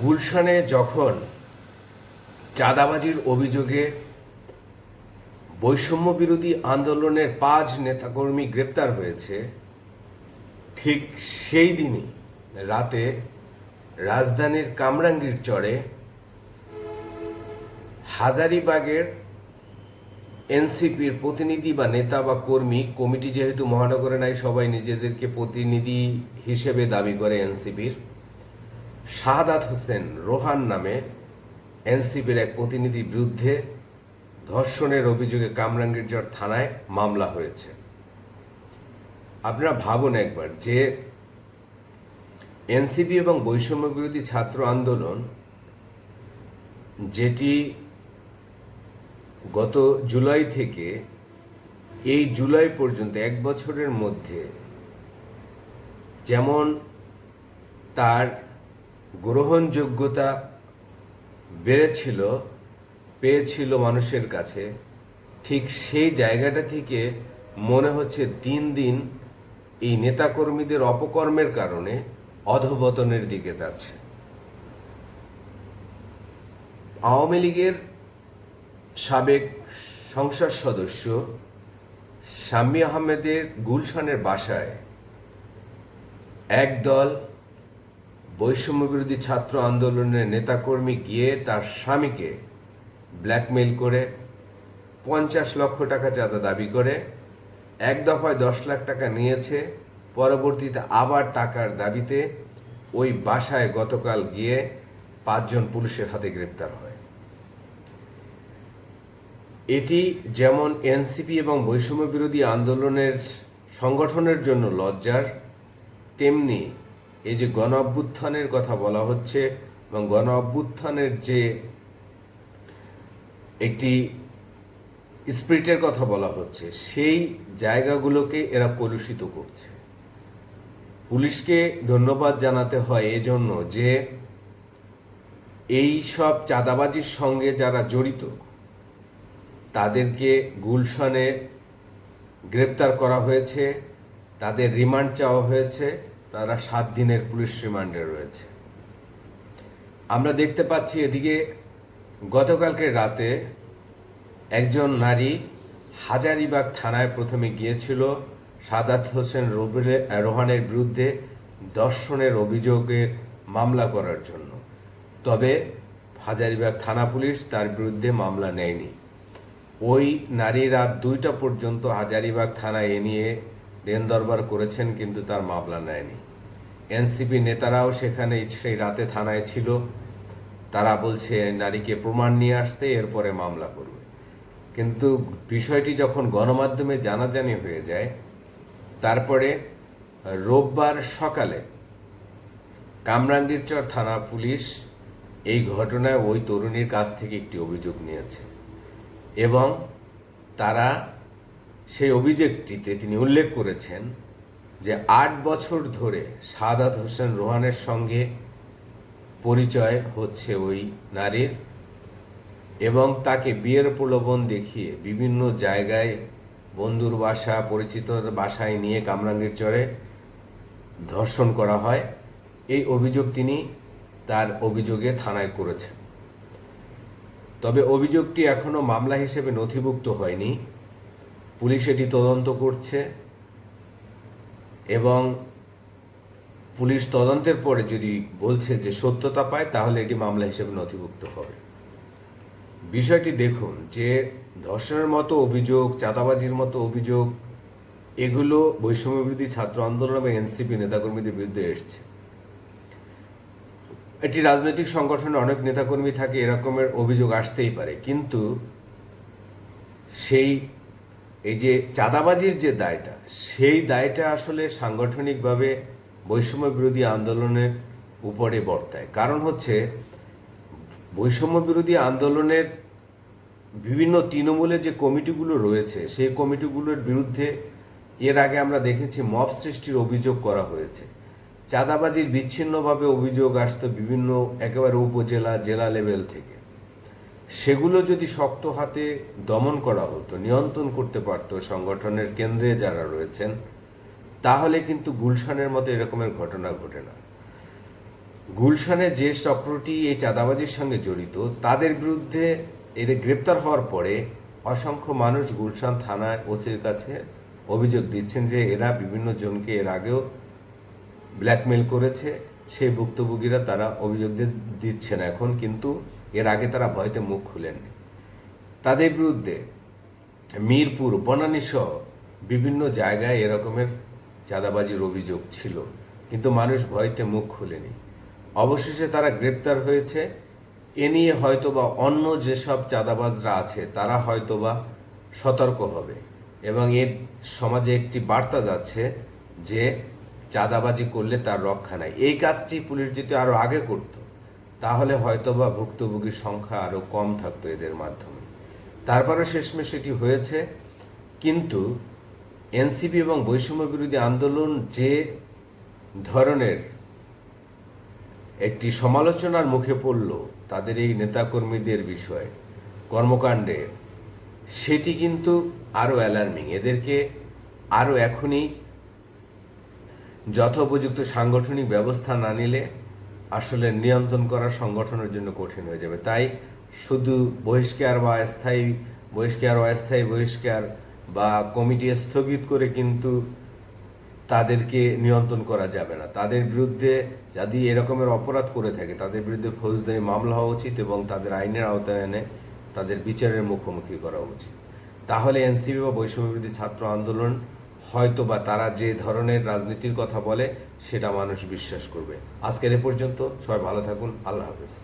গুলশানে যখন চাঁদাবাজির অভিযোগে বৈষম্য বিরোধী আন্দোলনের পাঁচ নেতাকর্মী গ্রেপ্তার হয়েছে, ঠিক সেই দিনই রাতে রাজধানীর কামরাঙ্গীর চরে হাজারিবাগের এনসিপির প্রতিনিধি বা নেতা বা কর্মী, কমিটি যেহেতু মহানগরে নাই, সবাই নিজেদেরকে প্রতিনিধি হিসেবে দাবি করে এনসিপির। শাহাদাত হোসেন রোহান নামে এনসিপির এক প্রতিনিধির বিরুদ্ধে ধর্ষণের অভিযোগে কামরাঙ্গীরচর থানায় মামলা হয়েছে। আপনারা ভাবুন একবার যে এনসিপি এবং বৈষম্য বিরোধী ছাত্র আন্দোলন, যেটি গত জুলাই থেকে এই জুলাই পর্যন্ত এক বছরের মধ্যে যেমন তার গ্রহণযোগ্যতা বেড়েছিল, পেয়েছিল মানুষের কাছে। ঠিক সেই জায়গাটা থেকে মনে হচ্ছে দিন দিন এই নেতাকর্মীদের অপকর্মের কারণে অধপতনের দিকে যাচ্ছে। আওয়ামী লীগের সাবেক সংসদ সদস্য শাম্মী আহমেদের গুলশানের বাসায় একদল বৈষম্য বিরোধী ছাত্র আন্দোলনের নেতাকর্মী গিয়ে তার স্বামীকে ব্ল্যাকমেইল করে পঞ্চাশ লক্ষ টাকা চাঁদা দাবি করে, এক দফায় দশ লাখ টাকা নিয়েছে, পরবর্তীতে আবার টাকার দাবিতে ওই বাসায় গতকাল গিয়ে পাঁচজন পুলিশের হাতে গ্রেপ্তার হয়। এটি যেমন এনসিপি এবং বৈষম্য বিরোধী আন্দোলনের সংগঠনের জন্য লজ্জার, তেমনি এই যে গণ অভ্যুত্থানের কথা বলা হচ্ছে এবং গণ অভ্যুত্থানের যে একটি স্পিরিটের কথা বলা হচ্ছে, সেই জায়গাগুলোকে এরা কলুষিত করছে। পুলিশকে ধন্যবাদ জানাতে হয় এজন্য যে এই সব চাঁদাবাজির সঙ্গে যারা জড়িত, তাদেরকে গুলশানে গ্রেপ্তার করা হয়েছে, তাদের রিমান্ড চাওয়া হয়েছে। তারা সাত দিনের পুলিশ রিমান্ডে রয়েছে। আমরা দেখতে পাচ্ছি এদিকে গতকালকে রাতে একজন নারী হাজারিবাগ থানায় প্রথমে গিয়েছিল। সাদাত হোসেন রবিলে, রোহানের বিরুদ্ধে দর্শনের অভিযোগে মামলা করার জন্য। তবে হাজারিবাগ থানা পুলিশ তার বিরুদ্ধে মামলা নেয়নি। ওই নারী রাত দুইটা পর্যন্ত হাজারিবাগ থানায় এ নিয়ে দেন দরবার করেছেন, কিন্তু তার মামলা নেয়নি। এনসিপি নেতারাও সেখানে সেই রাতে থানায় ছিল। তারা বলছে, নারীকে প্রমাণ নিয়ে আসতে এরপরে মামলা করবে। কিন্তু বিষয়টি যখন গণমাধ্যমে জানাজানি হয়ে যায়, তারপরে রোববার সকালে কামরাঙ্গীরচর থানা পুলিশ এই ঘটনায় ওই তরুণীর কাছ থেকে একটি অভিযোগ নিয়েছে এবং তারা সেই অভিযোগটিতে তিনি উল্লেখ করেছেন যে আট বছর ধরে সাদাত হোসেন রোহানের সঙ্গে পরিচয় হচ্ছে ওই নারীর এবং তাকে বিয়ের প্রলোভন দেখিয়ে বিভিন্ন জায়গায় বন্ধুর বাসা, পরিচিত বাসায় নিয়ে কামরাঙ্গীর চরে ধর্ষণ করা হয়। এই অভিযোগ তিনি তার অভিযোগে থানায় করেছেন। তবে অভিযোগটি এখনও মামলা হিসেবে নথিভুক্ত হয়নি। পুলিশ এটি তদন্ত করছে। এবং পুলিশ তদন্তের পরে যদি বলছে যে সত্যতা পায়, তাহলে এটি মামলা হিসেবে নথিভুক্ত হবে। বিষয়টি দেখুন যে ধর্ষণের মতো অভিযোগ, চাঁদাবাজির মতো অভিযোগ, এগুলো বৈষম্য বিরোধী ছাত্র আন্দোলন এবং এনসিপি নেতাকর্মীদের বিরুদ্ধে এসছে। একটি রাজনৈতিক সংগঠনে অনেক নেতাকর্মী থাকে, এরকমের অভিযোগ আসতেই পারে, কিন্তু সেই এই যে চাঁদাবাজির যে দায়টা, সেই দায়টা আসলে সাংগঠনিকভাবে বৈষম্য বিরোধী আন্দোলনের উপরে বর্তায়। কারণ হচ্ছে বৈষম্য বিরোধী আন্দোলনের বিভিন্ন তৃণমূলে যে কমিটিগুলো রয়েছে, সেই কমিটিগুলোর বিরুদ্ধে এর আগে আমরা দেখেছি মব সৃষ্টির অভিযোগ করা হয়েছে। চাঁদাবাজির বিচ্ছিন্নভাবে অভিযোগ আসতো বিভিন্ন, একেবারে উপজেলা, জেলা লেভেল থেকে। সেগুলো যদি শক্ত হাতে দমন করা হতো, নিয়ন্ত্রণ করতে পারত সংগঠনের কেন্দ্রে যারা রয়েছেন, তাহলে কিন্তু গুলশানের মতো এরকমের ঘটনা ঘটে না। গুলশানের যে চক্রটি এই চাঁদাবাজির সঙ্গে জড়িত, তাদের বিরুদ্ধে এদের গ্রেপ্তার হওয়ার পরে অসংখ্য মানুষ গুলশান থানায় ওসির কাছে অভিযোগ দিচ্ছেন যে এরা বিভিন্ন জনকে এর আগেও ব্ল্যাকমেল করেছে। সেই ভুক্তভোগীরা তারা অভিযোগ দিচ্ছেন এখন, কিন্তু এর আগে তারা ভয়তে মুখ খুলেননি। তাদের বিরুদ্ধে মিরপুর, বনানী সহ বিভিন্ন জায়গায় এরকমের চাঁদাবাজির অভিযোগ ছিল, কিন্তু মানুষ ভয়তে মুখ খুলেনি। অবশেষে তারা গ্রেপ্তার হয়েছে। এ নিয়ে হয়তোবা অন্য যেসব চাঁদাবাজরা আছে, তারা হয়তোবা সতর্ক হবে এবং এর সমাজে একটি বার্তা যাচ্ছে যে, চাঁদাবাজি করলে তার রক্ষা নাই। এই কাজটি পুলিশ যদি আরও আগে করত তাহলে হয়তোবা ভুক্তভোগীর সংখ্যা আরও কম থাকতো এদের মাধ্যমে। তারপরে শেষমেশ সেটি হয়েছে। কিন্তু এনসিপি এবং বৈষম্য বিরোধী আন্দোলন যে ধরনের একটি সমালোচনার মুখে পড়ল তাদের এই নেতাকর্মীদের বিষয়ে, কর্মকাণ্ডে, সেটি কিন্তু আরও অ্যালার্মিং এদেরকে আরও এখনই যথোপযুক্ত সাংগঠনিক ব্যবস্থা না নিলে আসলে নিয়ন্ত্রণ করা সংগঠনের জন্য কঠিন হয়ে যাবে। তাই শুধু বহিষ্কার বা স্থায়ী বহিষ্কার, অস্থায়ী বহিষ্কার বা কমিটি স্থগিত করে কিন্তু তাদেরকে নিয়ন্ত্রণ করা যাবে না। তাদের বিরুদ্ধে যদি এরকমের অপরাধ করে থাকে, তাদের বিরুদ্ধে ফৌজদারি মামলা হওয়া উচিত এবং তাদের আইনের আওতায় এনে তাদের বিচারের মুখোমুখি করা উচিত। তাহলে এনসিপি বা বৈষম্য বিরোধী ছাত্র আন্দোলন হয়তো বা তারা যে ধরনের রাজনীতির কথা বলে সেটা মানুষ বিশ্বাস করবে। আজকের এ পর্যন্ত সবাই ভালো থাকুন আল্লাহ হাফেজ।